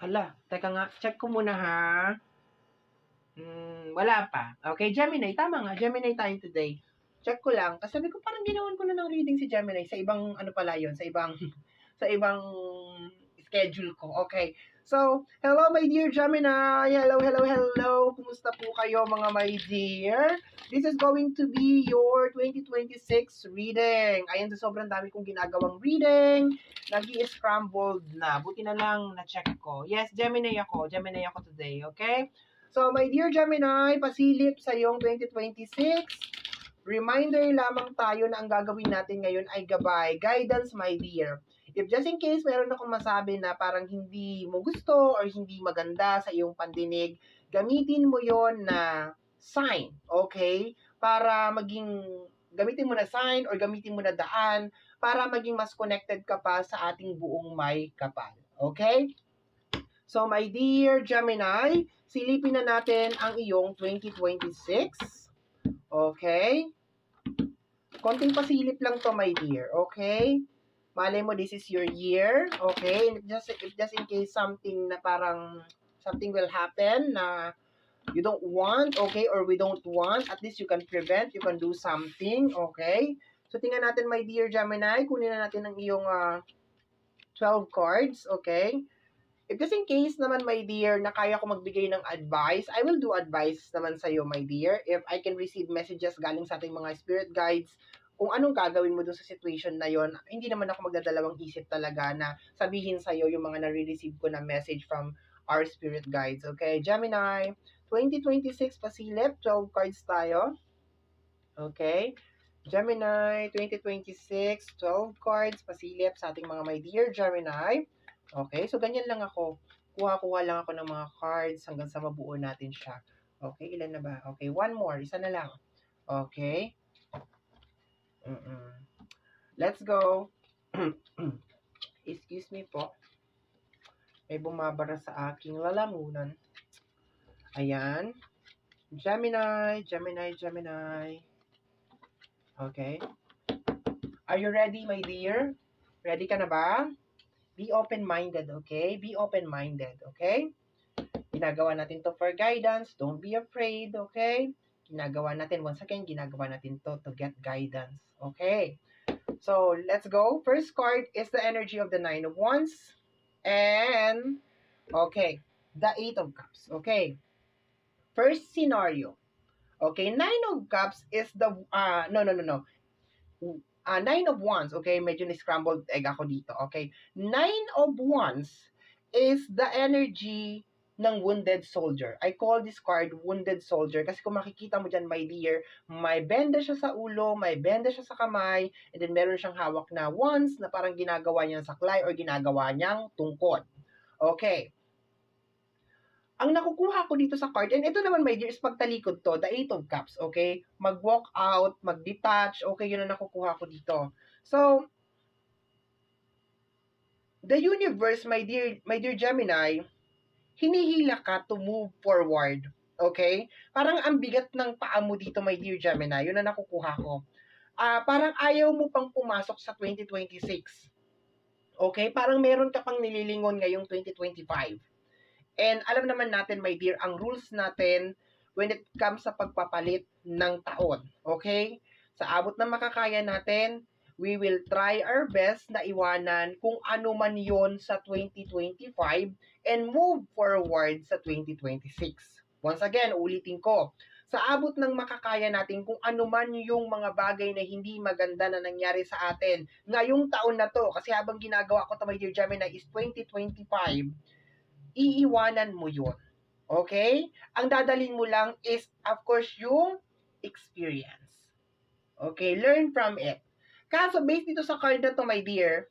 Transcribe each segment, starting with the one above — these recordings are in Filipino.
Hala, teka nga, check ko muna ha. Hmm, wala pa. Okay, Gemini, tama nga, Gemini tayo today. Check ko lang. Kasi sabi ko, parang ginawan ko na ng reading si Gemini sa ibang, ano pala yun, sa ibang, sa ibang schedule ko. Okay. So, hello my dear Gemini. Hello, hello, hello. Kumusta po kayo mga my dear? This is going to be your 2026 reading. Ayan, sa sobrang dami kong ginagawang reading. nag scrambled na. Buti na lang na-check ko. Yes, Gemini ako. Gemini ako today, okay? So, my dear Gemini, pasilip sa iyong 2026. Reminder lamang tayo na ang gagawin natin ngayon ay gabay. Guidance, my dear. If just in case meron akong masabi na parang hindi mo gusto or hindi maganda sa iyong pandinig, gamitin mo yon na sign, okay? Para maging, gamitin mo na sign or gamitin mo na daan para maging mas connected ka pa sa ating buong may kapal. Okay? So, my dear Gemini, silipin na natin ang iyong 2026. Okay? Konting pasilip lang to, my dear. Okay? Malay mo, this is your year. Okay? Just, if just in case something na parang something will happen na you don't want, okay, or we don't want, at least you can prevent, you can do something, okay? So, tingnan natin, my dear Gemini, kunin na natin ang iyong uh, 12 cards, okay? If just in case naman, my dear, na kaya ko magbigay ng advice, I will do advice naman sa iyo, my dear. If I can receive messages galing sa ating mga spirit guides, kung anong gagawin mo dun sa situation na yon, hindi naman ako magdadalawang isip talaga na sabihin sa iyo yung mga nare-receive ko na message from our spirit guides. Okay, Gemini, 2026 pasilip, 12 cards tayo. Okay. Gemini, 2026, 12 cards, pasilip sa ating mga my dear Gemini. Okay, so ganyan lang ako. Kuha-kuha lang ako ng mga cards hanggang sa mabuo natin siya. Okay, ilan na ba? Okay, one more. Isa na lang. Okay. Mm-mm. Let's go. Excuse me po. May bumabara sa aking lalamunan. Ayan. Gemini, Gemini, Gemini. Okay. Are you ready, my dear? Ready ka na ba? Be open-minded, okay? Be open-minded, okay? Ginagawa natin to for guidance. Don't be afraid, okay? Ginagawa natin, once again, ginagawa natin to to get guidance, okay? So, let's go. First card is the energy of the Nine of Wands. And, okay, the Eight of Cups, okay? First scenario. Okay, Nine of Cups is the, uh, no, no, no, no uh, nine of wands, okay? Medyo ni-scrambled egg ako dito, okay? Nine of wands is the energy ng wounded soldier. I call this card wounded soldier kasi kung makikita mo dyan, my dear, may benda siya sa ulo, may benda siya sa kamay, and then meron siyang hawak na wands na parang ginagawa niyang saklay or ginagawa niyang tungkod. Okay. Ang nakukuha ko dito sa card, and ito naman, my dear, is pagtalikod to, the Eight of Cups, okay? Mag-walk out, mag-detach, okay, yun ang nakukuha ko dito. So, the universe, my dear, my dear Gemini, hinihila ka to move forward, okay? Parang ang bigat ng paa mo dito, my dear Gemini, yun ang nakukuha ko. Uh, parang ayaw mo pang pumasok sa 2026. Okay? Parang meron ka pang nililingon ngayong 2025 And alam naman natin, my dear, ang rules natin when it comes sa pagpapalit ng taon. Okay? Sa abot ng makakaya natin, we will try our best na iwanan kung ano man yon sa 2025 and move forward sa 2026. Once again, ulitin ko, sa abot ng makakaya natin kung ano man yung mga bagay na hindi maganda na nangyari sa atin ngayong taon na to, kasi habang ginagawa ko to, my dear Gemini, is 2025, iiwanan mo yun. Okay? Ang dadalhin mo lang is, of course, yung experience. Okay? Learn from it. Kaso, based dito sa card na to, my dear,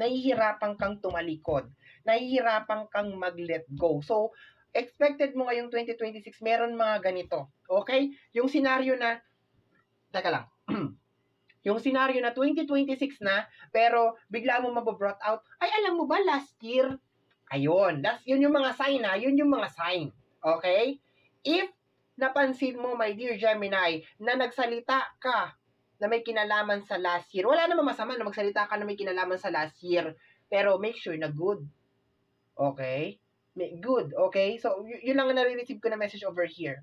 nahihirapan kang tumalikod. Nahihirapan kang mag-let go. So, expected mo ngayong 2026, meron mga ganito. Okay? Yung scenario na, teka lang, yung scenario na 2026 na, pero bigla mo mabobrought out, ay alam mo ba, last year, Ayun. That's, yun yung mga sign ha. Yun yung mga sign. Okay? If napansin mo, my dear Gemini, na nagsalita ka na may kinalaman sa last year, wala namang masama na magsalita ka na may kinalaman sa last year. Pero make sure na good. Okay? Good. Okay? So, yun lang ang nare-receive ko na message over here.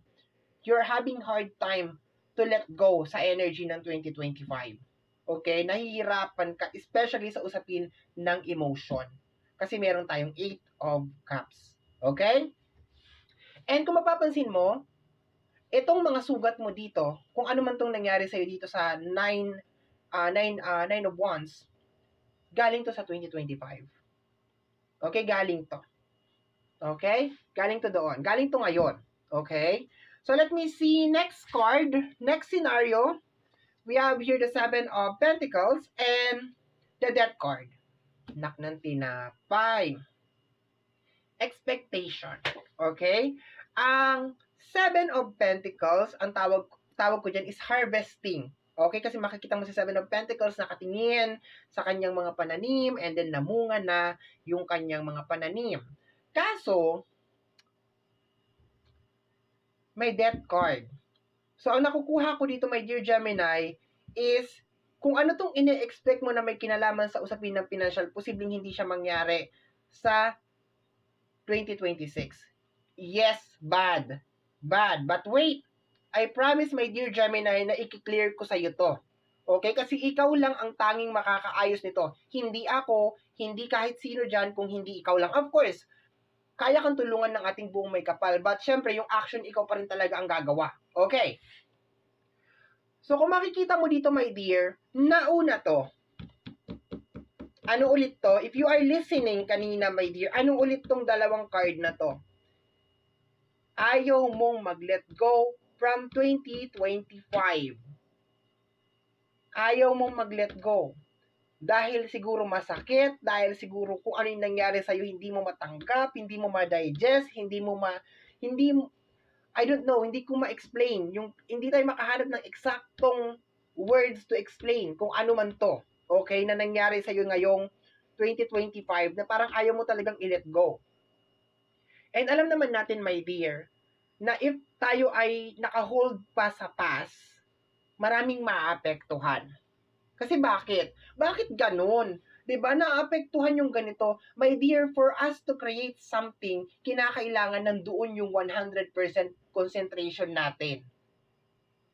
You're having hard time to let go sa energy ng 2025. Okay? Nahihirapan ka, especially sa usapin ng emotion. Kasi meron tayong 8 of cups. Okay? And kung mapapansin mo, itong mga sugat mo dito, kung ano man tong nangyari sa'yo dito sa 9, uh, 9, uh, 9 of Wands, galing to sa 2025. Okay? Galing to. Okay? Galing to doon. Galing to ngayon. Okay? So, let me see next card. Next scenario. We have here the Seven of Pentacles and the Death card. Nak ng tinapay. Expectation. Okay? Ang Seven of Pentacles, ang tawag tawag ko dyan is harvesting. Okay? Kasi makikita mo si Seven of Pentacles nakatingin sa kanyang mga pananim and then namunga na yung kanyang mga pananim. Kaso, may death card. So, ang nakukuha ko dito, my dear Gemini, is kung ano tong ine-expect mo na may kinalaman sa usapin ng financial, posibleng hindi siya mangyari sa 2026. Yes, bad. Bad. But wait, I promise, my dear Gemini, na i-clear ko sa iyo to. Okay? Kasi ikaw lang ang tanging makakaayos nito. Hindi ako, hindi kahit sino dyan kung hindi ikaw lang. Of course, kaya kang tulungan ng ating buong may kapal. But syempre, yung action, ikaw pa rin talaga ang gagawa. Okay? So, kung makikita mo dito, my dear, nauna to. Ano ulit to? If you are listening kanina, my dear, anong ulit tong dalawang card na to? Ayaw mong mag-let go from 2025. Ayaw mong mag-let go. Dahil siguro masakit, dahil siguro kung ano yung nangyari sa'yo, hindi mo matanggap, hindi mo ma-digest, hindi mo ma... Hindi. I don't know, hindi ko ma-explain. Yung, hindi tayo makahanap ng eksaktong words to explain kung ano man to. Okay? Na nangyari sa'yo ngayong 2025 na parang ayaw mo talagang i-let go. And alam naman natin, my dear, na if tayo ay naka-hold pa sa past, maraming maapektuhan. Kasi bakit? Bakit ganun? 'Di ba? Naapektuhan yung ganito. My dear, for us to create something, kinakailangan nandoon yung 100% concentration natin.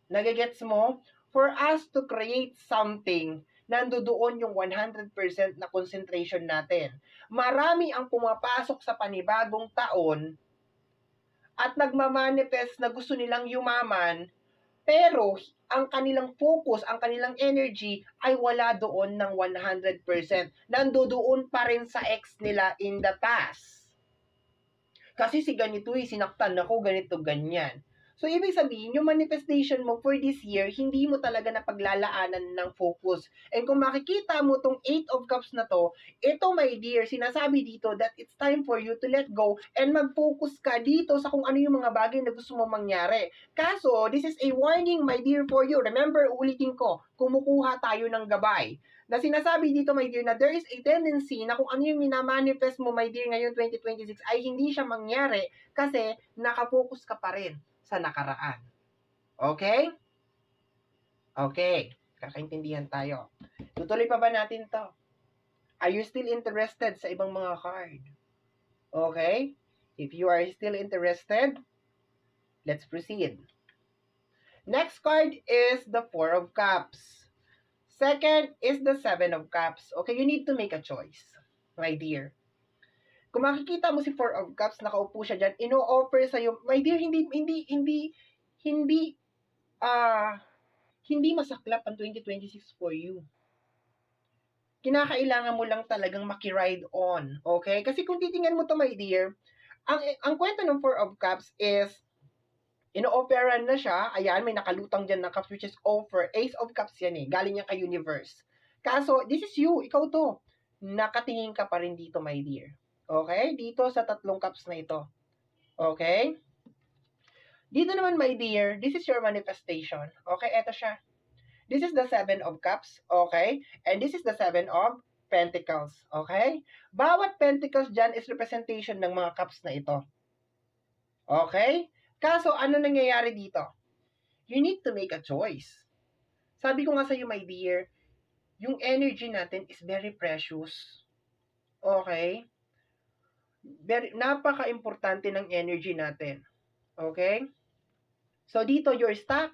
Nagigets mo? For us to create something, nandoon yung 100% na concentration natin. Marami ang pumapasok sa panibagong taon at nagmamanifest na gusto nilang yumaman, pero ang kanilang focus, ang kanilang energy ay wala doon ng 100%. Nandoon pa rin sa ex nila in the past. Kasi si ganito eh, sinaktan ako, ganito, ganyan. So, ibig sabihin, yung manifestation mo for this year, hindi mo talaga na paglalaanan ng focus. And kung makikita mo tong 8 of Cups na to, ito, my dear, sinasabi dito that it's time for you to let go and mag-focus ka dito sa kung ano yung mga bagay na gusto mo mangyari. Kaso, this is a warning, my dear, for you. Remember, ulitin ko, kumukuha tayo ng gabay na sinasabi dito, my dear, na there is a tendency na kung ano yung minamanifest mo, my dear, ngayon 2026, ay hindi siya mangyari kasi nakafocus ka pa rin sa nakaraan. Okay? Okay. Kakaintindihan tayo. Tutuloy pa ba natin to? Are you still interested sa ibang mga card? Okay? If you are still interested, let's proceed. Next card is the Four of Cups. Second is the Seven of Cups. Okay, you need to make a choice, my dear. Kung makikita mo si Four of Cups, nakaupo siya dyan, ino-offer sa'yo, my dear, hindi, hindi, hindi, hindi, ah, uh, hindi masaklap ang 2026 for you. Kinakailangan mo lang talagang makiride on, okay? Kasi kung titingnan mo to, my dear, ang, ang kwento ng Four of Cups is, ino-offeran na siya, ayan, may nakalutang dyan na cups, which is offer, Ace of Cups yan eh, galing yan kay Universe. Kaso, this is you, ikaw to, nakatingin ka pa rin dito, my dear. Okay? Dito sa tatlong cups na ito. Okay? Dito naman, my dear, this is your manifestation. Okay? Ito siya. This is the seven of cups. Okay? And this is the seven of pentacles. Okay? Bawat pentacles dyan is representation ng mga cups na ito. Okay? Kaso, ano nangyayari dito? You need to make a choice. Sabi ko nga sa iyo, my dear, yung energy natin is very precious. Okay? Very, napaka-importante ng energy natin. Okay? So, dito, you're stuck.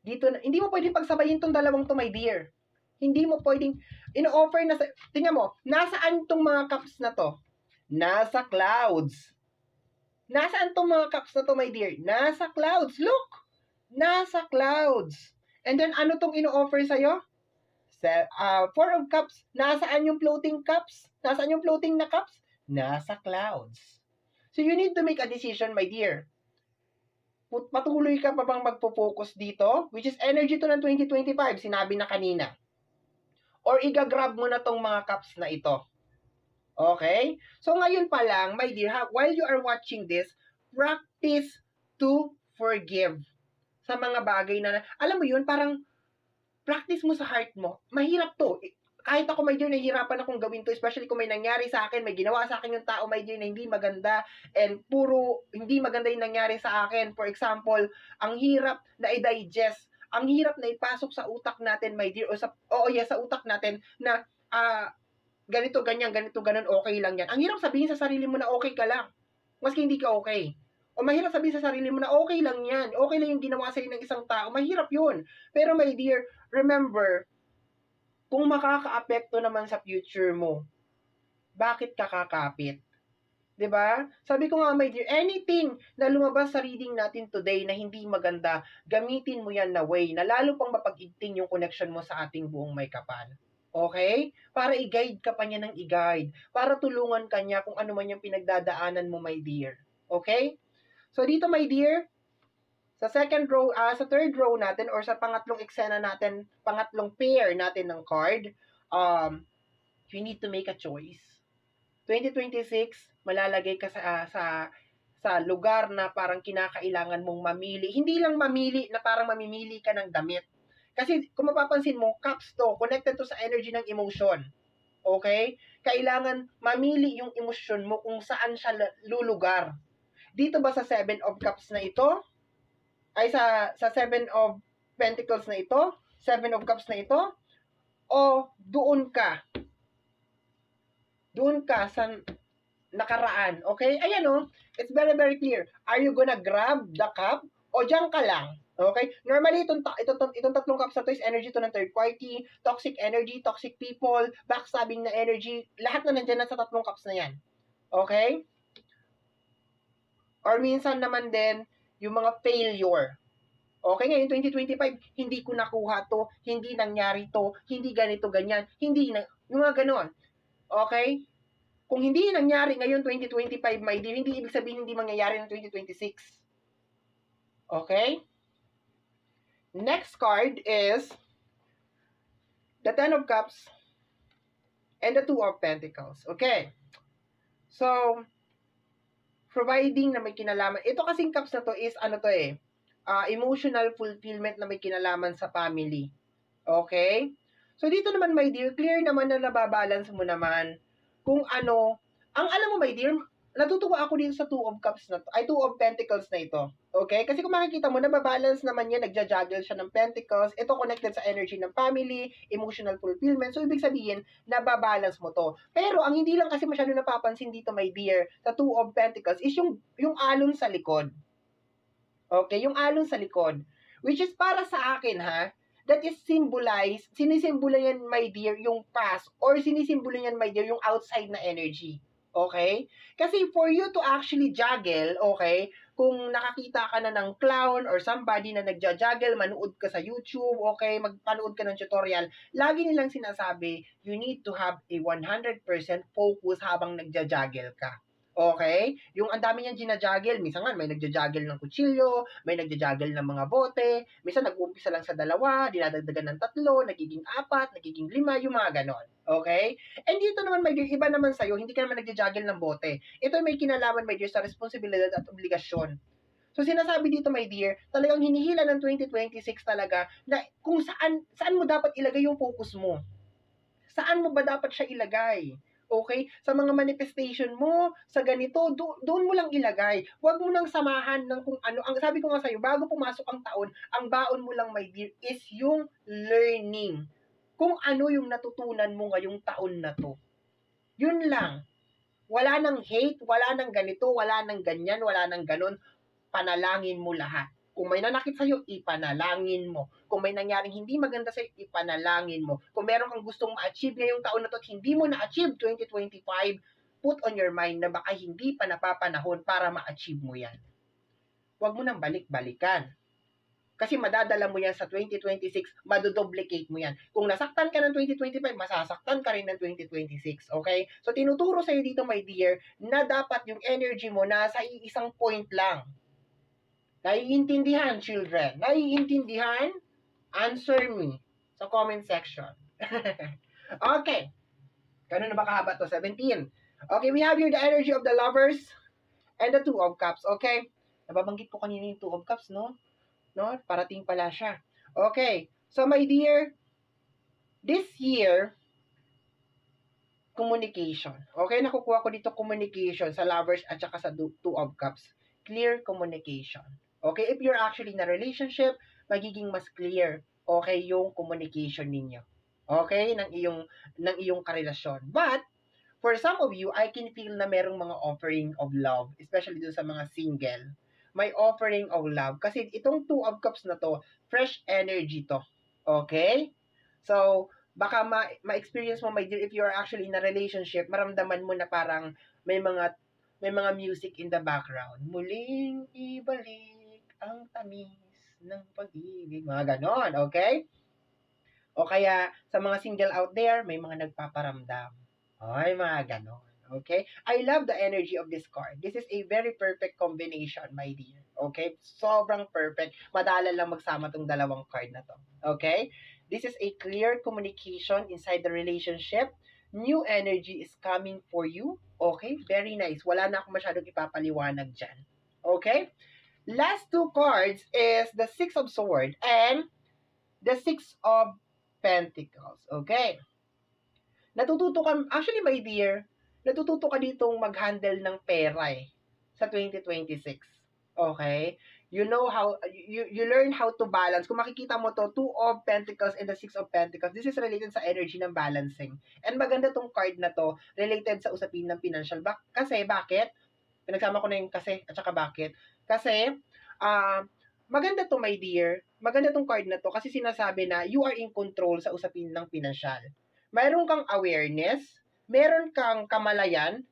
Dito, hindi mo pwedeng pagsabayin tong dalawang to, my dear. Hindi mo pwedeng, ino-offer na sa, tingnan mo, nasaan tong mga cups na to? Nasa clouds. Nasaan tong mga cups na to, my dear? Nasa clouds. Look! Nasa clouds. And then, ano tong ino-offer sa'yo? Sa, uh, four of cups. Nasaan yung floating cups? Nasaan yung floating na cups? Nasa clouds. So, you need to make a decision, my dear. Patuloy ka pa bang magpo-focus dito? Which is energy to ng 2025, sinabi na kanina. Or igagrab mo na tong mga cups na ito. Okay? So, ngayon pa lang, my dear, ha, while you are watching this, practice to forgive sa mga bagay na, alam mo yun, parang practice mo sa heart mo. Mahirap to. Kahit ako, my dear, nahihirapan akong gawin to, especially kung may nangyari sa akin, may ginawa sa akin yung tao, my dear, na hindi maganda, and puro hindi maganda yung nangyari sa akin. For example, ang hirap na i-digest, ang hirap na ipasok sa utak natin, my dear, o sa, oo, yes, sa utak natin, na, ah, ganito, ganyan, ganito, ganun, okay lang yan. Ang hirap sabihin sa sarili mo na okay ka lang. Maski hindi ka okay. O mahirap sabihin sa sarili mo na okay lang yan. Okay lang yung ginawa sa'yo ng isang tao. Mahirap yun. Pero my dear, remember, kung makaka-apekto naman sa future mo, bakit ka kakapit? 'Di ba? Sabi ko nga, my dear, anything na lumabas sa reading natin today na hindi maganda, gamitin mo yan na way na lalo pang mapag-igting yung connection mo sa ating buong may kapal. Okay? Para i-guide ka pa niya ng i-guide. Para tulungan ka niya kung ano man yung pinagdadaanan mo, my dear. Okay? So, dito, my dear, sa second row, ah sa third row natin, or sa pangatlong eksena natin, pangatlong pair natin ng card, um, you need to make a choice. 2026, malalagay ka sa, ah, sa sa lugar na parang kinakailangan mong mamili. Hindi lang mamili na parang mamimili ka ng damit. Kasi kung mapapansin mo, cups to, connected to sa energy ng emotion. Okay? Kailangan mamili yung emosyon mo kung saan siya lulugar. Dito ba sa Seven of Cups na ito? Ay, sa, sa Seven of Pentacles na ito? Seven of Cups na ito? O doon ka? Doon ka sa nakaraan. Okay? Ayan o. It's very, very clear. Are you gonna grab the cup? O dyan ka lang? Okay? Normally, itong, itong, itong tatlong cups na to is energy to ng third party, toxic energy, toxic people, backstabbing na energy, lahat na nandyan na sa tatlong cups na yan. Okay? Or minsan naman din, yung mga failure. Okay, ngayon 2025, hindi ko nakuha to, hindi nangyari to, hindi ganito, ganyan, hindi na, yung mga ganon. Okay? Kung hindi nangyari ngayon 2025, my dear, hindi ibig sabihin hindi mangyayari ng 2026. Okay? Next card is the Ten of Cups and the Two of Pentacles. Okay. So, providing na may kinalaman. Ito kasing cups na to is ano to eh, ah, emotional fulfillment na may kinalaman sa family. Okay? So, dito naman, my dear, clear naman na nababalance mo naman kung ano, ang alam mo, my dear, natutuwa ako dito sa Two of Cups na to, ay Two of Pentacles na ito. Okay? Kasi kung makikita mo, nababalance naman yan, nagja-juggle siya ng Pentacles, ito connected sa energy ng family, emotional fulfillment, so ibig sabihin, nababalance mo to. Pero, ang hindi lang kasi masyado napapansin dito, my dear, sa Two of Pentacles, is yung, yung alon sa likod. Okay? Yung alon sa likod. Which is para sa akin, ha? that is symbolize, sinisimbolo yan, my dear, yung past, or sinisimbolo yan, my dear, yung outside na energy. Okay? Kasi for you to actually juggle, okay, kung nakakita ka na ng clown or somebody na nagja-juggle, manood ka sa YouTube, okay, magpanood ka ng tutorial, lagi nilang sinasabi, you need to have a 100% focus habang nagja-juggle ka. Okay? Yung ang dami niyang ginajuggle, minsan nga may nagja-juggle ng kutsilyo, may nagja-juggle ng mga bote, minsan nag-uumpisa lang sa dalawa, dinadagdagan ng tatlo, nagiging apat, nagiging lima, yung mga ganon. Okay? And dito naman, may iba naman sa'yo, hindi ka naman nagja-juggle ng bote. Ito may kinalaman, my dear, sa responsibilidad at obligasyon. So sinasabi dito, my dear, talagang hinihila ng 2026 talaga na kung saan saan mo dapat ilagay yung focus mo. Saan mo ba dapat siya ilagay? Okay? Sa mga manifestation mo, sa ganito, do, doon mo lang ilagay. Huwag mo nang samahan ng kung ano. Ang sabi ko nga sa'yo, bago pumasok ang taon, ang baon mo lang, my dear, is yung learning. Kung ano yung natutunan mo ngayong taon na to. Yun lang. Wala nang hate, wala nang ganito, wala nang ganyan, wala nang ganon. Panalangin mo lahat. Kung may nanakit sa'yo, ipanalangin mo. Kung may nangyaring hindi maganda sa'yo, ipanalangin mo. Kung meron kang gustong ma-achieve ngayong taon na to at hindi mo na-achieve 2025, put on your mind na baka hindi pa napapanahon para ma-achieve mo yan. Huwag mo nang balik-balikan. Kasi madadala mo yan sa 2026, madoduplicate mo yan. Kung nasaktan ka ng 2025, masasaktan ka rin ng 2026. Okay? So, tinuturo sa'yo dito, my dear, na dapat yung energy mo nasa isang point lang. Naiintindihan, children? Naiintindihan? Answer me sa comment section. okay. Ganun na ba kahaba to? 17. Okay, we have here the energy of the lovers and the two of cups. Okay? Nababanggit ko kanina yung two of cups, no? No? Parating pala siya. Okay. So, my dear, this year, communication. Okay, nakukuha ko dito communication sa lovers at saka sa two of cups. Clear communication. Okay, if you're actually in a relationship, magiging mas clear, okay, yung communication ninyo. Okay, ng iyong ng iyong karelasyon. But for some of you, I can feel na merong mga offering of love, especially dun sa mga single. May offering of love kasi itong two of cups na to, fresh energy to. Okay? So, baka ma- ma-experience mo, my dear, if you're actually in a relationship, maramdaman mo na parang may mga may mga music in the background. Muling ibalik ang tamis ng pag-ibig. Mga ganon, okay? O kaya, sa mga single out there, may mga nagpaparamdam. Ay, mga ganon. Okay? I love the energy of this card. This is a very perfect combination, my dear. Okay? Sobrang perfect. Madala lang magsama tong dalawang card na to. Okay? This is a clear communication inside the relationship. New energy is coming for you. Okay? Very nice. Wala na akong masyadong ipapaliwanag dyan. Okay? Last two cards is the Six of Swords and the Six of Pentacles. Okay. Natututo ka, actually my dear, natututo ka ditong mag-handle ng pera eh, sa 2026. Okay? You know how, you, you learn how to balance. Kung makikita mo to, Two of Pentacles and the Six of Pentacles, this is related sa energy ng balancing. And maganda tong card na to, related sa usapin ng financial. Ba- kasi, bakit? Pinagsama ko na yung kasi at saka bakit. Kasi, uh, maganda to my dear. Maganda tong card na to kasi sinasabi na you are in control sa usapin ng pinansyal. Mayroon kang awareness, meron kang kamalayan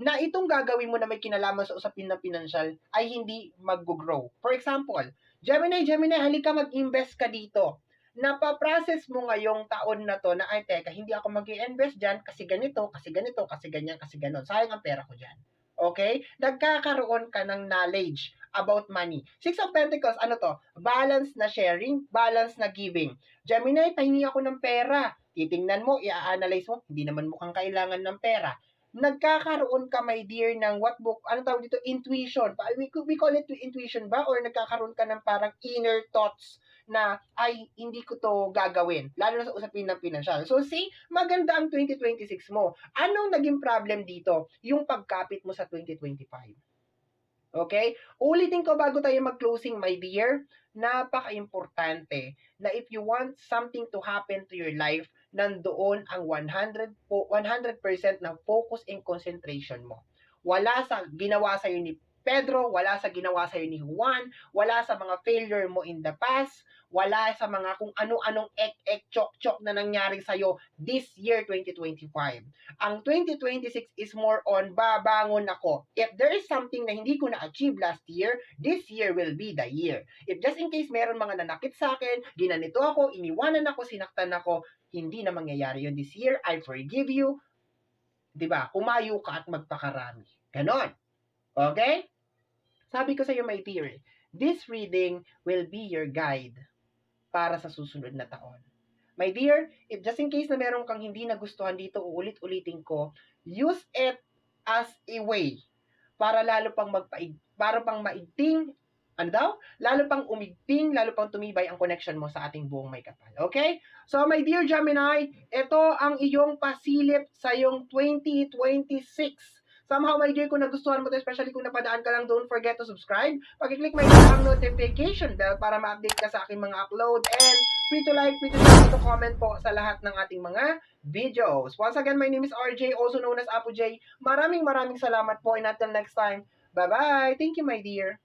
na itong gagawin mo na may kinalaman sa usapin ng pinansyal ay hindi mag-grow. For example, Gemini, Gemini, halika mag-invest ka dito. Napaprocess mo ngayong taon na to na, ay, teka, hindi ako mag invest dyan kasi ganito, kasi ganito, kasi ganyan, kasi ganon. Sayang ang pera ko dyan. Okay? Nagkakaroon ka ng knowledge about money. Six of Pentacles, ano to? Balance na sharing, balance na giving. Gemini, pahingi ako ng pera. Titingnan mo, i-analyze mo, hindi naman mukhang kailangan ng pera. Nagkakaroon ka, my dear, ng what book, ano tawag dito, intuition. We, we call it intuition ba? Or nagkakaroon ka ng parang inner thoughts na ay hindi ko to gagawin, lalo na sa usapin ng pinansyal. So see, maganda ang 2026 mo. Anong naging problem dito? Yung pagkapit mo sa 2025. Okay? Ulitin ko bago tayo mag-closing, my dear, napaka-importante na if you want something to happen to your life, nandoon ang 100 100% na focus and concentration mo. Wala sa ginawa sa ni Pedro, wala sa ginawa sa'yo ni Juan, wala sa mga failure mo in the past, wala sa mga kung ano-anong ek-ek, chok-chok na nangyari sa'yo this year 2025. Ang 2026 is more on babangon ako. If there is something na hindi ko na-achieve last year, this year will be the year. If just in case meron mga nanakit sa akin, ginanito ako, iniwanan ako, sinaktan ako, hindi na mangyayari yun this year. I forgive you. 'Di ba? Humayo ka at magpakarami. Ganon. Okay? Sabi ko sa iyo, my dear, this reading will be your guide para sa susunod na taon. My dear, if just in case na meron kang hindi nagustuhan dito, uulit-ulitin ko, use it as a way para lalo pang magpaig, para pang maigting, ano daw? Lalo pang umigting, lalo pang tumibay ang connection mo sa ating buong may kapal. Okay? So, my dear Gemini, ito ang iyong pasilip sa iyong 2026 Somehow, my dear, kung nagustuhan mo to, especially kung napadaan ka lang, don't forget to subscribe. Pag-click yung ang notification bell para ma-update ka sa aking mga upload. And free to like, free to share, free to comment po sa lahat ng ating mga videos. Once again, my name is RJ, also known as Apo J. Maraming maraming salamat po and until next time. Bye-bye. Thank you, my dear.